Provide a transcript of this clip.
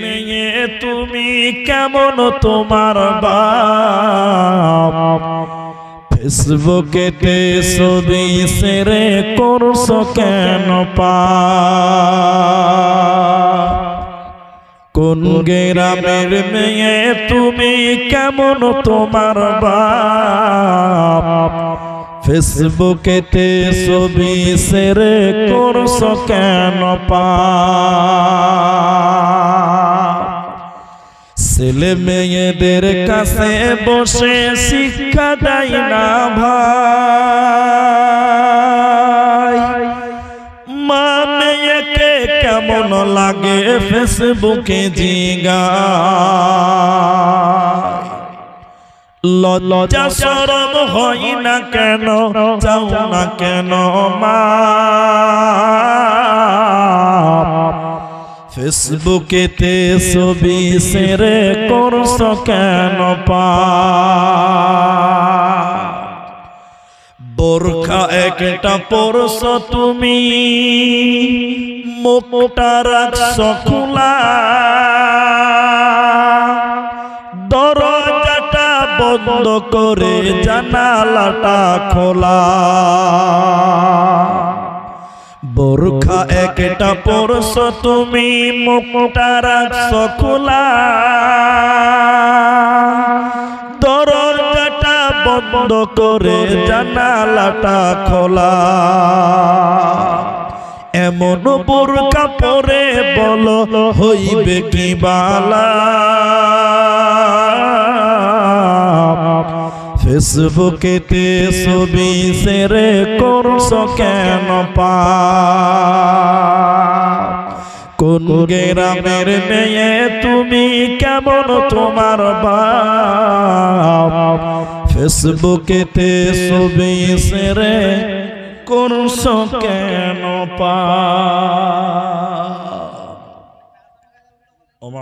মেয়ে, তুমি কেমন তোমার বাপ? ফেসবুকেতে ছবি সেরে করছ কেন কোন গ্রামের মেয়ে, তুমি কেমন তোমার বাপ? ফেসবুকেতে ছবি সেরে করছ কেন পা? ছেলে মেয়েদের কাছে বসে শিক্ষা দেয় না ভাই। মা মেয়েকে কেমন লাগে ফেসবুকে জিগা। লজ্জা সরম হয় না কেন? যাও না কেন মা? ফেসবুকেতে ছবি সেরে করছ কেন পা? বোরখা একটা পরশ তুমি, মুখটা রাখছ খোলা। দরজাটা বন্ধ করে জানালাটা খোলা। বোরখা একটা পরশ তুমি মুখটা রাখছ খোলা। দরজাটা বন্ধ করে জানালাটা খোলা। এমন বোরকা পরে বলো হইবে কি বালা? ফেসবুকেতে ছবি সেরে করছ কেন পা? কোন মেয়ে তুমি কেমন তোমার বাপ? ফেসবুকেতে ছবি সেরে করছ কেন পা?